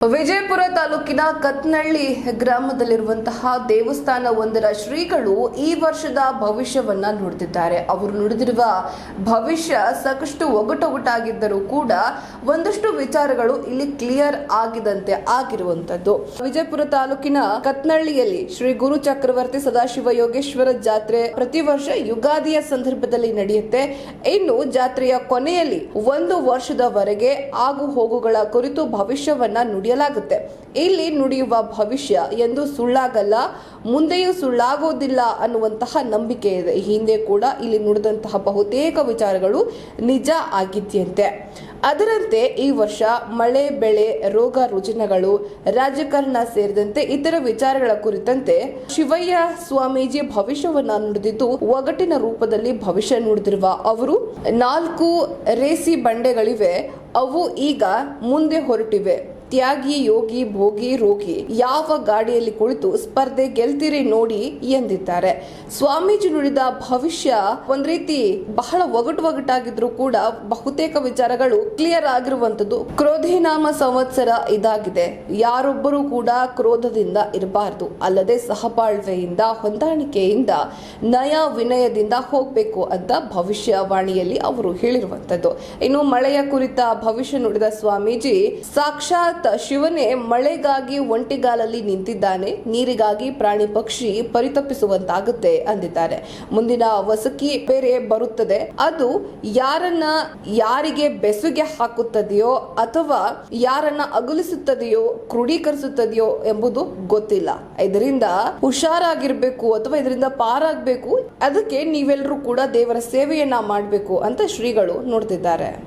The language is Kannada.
ವಿಜಯಪುರ ತಾಲೂಕಿನ ಕತ್ನಳ್ಳಿ ಗ್ರಾಮದಲ್ಲಿರುವಂತಹ ದೇವಸ್ಥಾನ ಒಂದರ ಶ್ರೀಗಳು ಈ ವರ್ಷದ ಭವಿಷ್ಯವನ್ನ ನುಡಿದಿದ್ದಾರೆ ಅವರು ನುಡಿದಿರುವ ಭವಿಷ್ಯ ಸಾಕಷ್ಟು ಒಗಟೊಗಟಾಗಿದ್ದರೂ ಕೂಡ ಒಂದಷ್ಟು ವಿಚಾರಗಳು ಇಲ್ಲಿ ಕ್ಲಿಯರ್ ಆಗಿದಂತೆ ಆಗಿರುವಂತದ್ದು ವಿಜಯಪುರ ತಾಲೂಕಿನ ಕತ್ನಳ್ಳಿಯಲ್ಲಿ ಶ್ರೀ ಗುರು ಚಕ್ರವರ್ತಿ ಸದಾಶಿವ ಯೋಗೇಶ್ವರ ಜಾತ್ರೆ ಪ್ರತಿ ವರ್ಷ ಯುಗಾದಿಯ ಸಂದರ್ಭದಲ್ಲಿ ನಡೆಯುತ್ತೆ. ಇನ್ನು ಜಾತ್ರೆಯ ಕೊನೆಯಲ್ಲಿ ಒಂದು ವರ್ಷದವರೆಗೆ ಆಗು ಹೋಗುಗಳ ಕುರಿತು ಭವಿಷ್ಯವನ್ನ ನುಡಿಯಲಾಗುತ್ತೆ ಇಲ್ಲಿ ನುಡಿಯುವ ಭವಿಷ್ಯ ಎಂದು ಸುಳ್ಳಾಗಲ್ಲ, ಮುಂದೆಯೂ ಸುಳ್ಳಾಗೋದಿಲ್ಲ ಅನ್ನುವಂತಹ ನಂಬಿಕೆ ಇದೆ. ಹಿಂದೆ ಕೂಡ ಇಲ್ಲಿ ನುಡಿದಂತಹ ಬಹುತೇಕ ವಿಚಾರಗಳು ನಿಜ ಆಗಿದೆಯಂತೆ. ಅದರಂತೆ ಈ ವರ್ಷ ಮಳೆ, ಬೆಳೆ, ರೋಗ, ರುಜಿನಗಳು, ರಾಜಕಾರಣ ಸೇರಿದಂತೆ ಇತರ ವಿಚಾರಗಳ ಕುರಿತಂತೆ ಶಿವಯ್ಯ ಸ್ವಾಮೀಜಿ ಭವಿಷ್ಯವನ್ನ ನುಡಿದಿದ್ದು ಒಗಟಿನ ರೂಪದಲ್ಲಿ ಭವಿಷ್ಯ ನುಡಿದಿರುವ ಅವರು, ನಾಲ್ಕು ರೇಸಿ ಬಂಡೆಗಳಿವೆ. ಅವು ಈಗ ಮುಂದೆ ಹೊರಟಿವೆ. ತ್ಯಾಗಿ, ಯೋಗಿ, ಭೋಗಿ, ರೋಗಿ ಯಾವ ಗಾಡಿಯಲ್ಲಿ ಕುಳಿತು ಸ್ಪರ್ಧೆ ಗೆಲ್ತಿರಿ ನೋಡಿ ಎಂದಿದ್ದಾರೆ. ಸ್ವಾಮೀಜಿ ನುಡಿದ ಭವಿಷ್ಯ ಒಂದ್ ರೀತಿ ಬಹಳ ಒಗಟು ಒಗಟಾಗಿದ್ರು ಕೂಡ ಬಹುತೇಕ ವಿಚಾರಗಳು ಕ್ಲಿಯರ್ ಆಗಿರುವಂತದ್ದು ಕ್ರೋಧಿನಾಮ ಸಂವತ್ಸರ ಇದಾಗಿದೆ. ಯಾರೊಬ್ಬರೂ ಕೂಡ ಕ್ರೋಧದಿಂದ ಇರಬಾರದು. ಅಲ್ಲದೆ ಸಹಬಾಳ್ವೆಯಿಂದ, ಹೊಂದಾಣಿಕೆಯಿಂದ, ನಯ ವಿನಯದಿಂದ ಹೋಗ್ಬೇಕು ಅಂತ ಭವಿಷ್ಯವಾಣಿಯಲ್ಲಿ ಅವರು ಹೇಳಿರುವಂತದ್ದು ಇನ್ನು ಮಳೆಯ ಕುರಿತ ಭವಿಷ್ಯ ನುಡಿದ ಸ್ವಾಮೀಜಿ ಶಿವನೇ ಮಳೆಗಾಗಿ ಒಂಟಿಗಾಲಲ್ಲಿ ನಿಂತಿದ್ದಾನೆ, ನೀರಿಗಾಗಿ ಪ್ರಾಣಿ ಪಕ್ಷಿ ಪರಿತಪಿಸುವಂತಾಗುತ್ತೆ ಅಂದಿದ್ದಾರೆ. ಮುಂದಿನ ವಸಕಿ ಬೇರೆ ಬರುತ್ತದೆ. ಅದು ಯಾರನ್ನ ಯಾರಿಗೆ ಬೆಸುಗೆ ಹಾಕುತ್ತದೆಯೋ ಅಥವಾ ಯಾರನ್ನ ಅಗಲಿಸುತ್ತದೆಯೋ, ಕ್ರೋಢೀಕರಿಸುತ್ತದೆಯೋ ಎಂಬುದು ಗೊತ್ತಿಲ್ಲ. ಇದರಿಂದ ಹುಷಾರಾಗಿರ್ಬೇಕು ಅಥವಾ ಇದರಿಂದ ಪಾರಾಗಬೇಕು, ಅದಕ್ಕೆ ನೀವೆಲ್ಲರೂ ಕೂಡ ದೇವರ ಸೇವೆಯನ್ನ ಮಾಡಬೇಕು ಅಂತ ಶ್ರೀಗಳು ನೋಡ್ತಿದ್ದಾರೆ.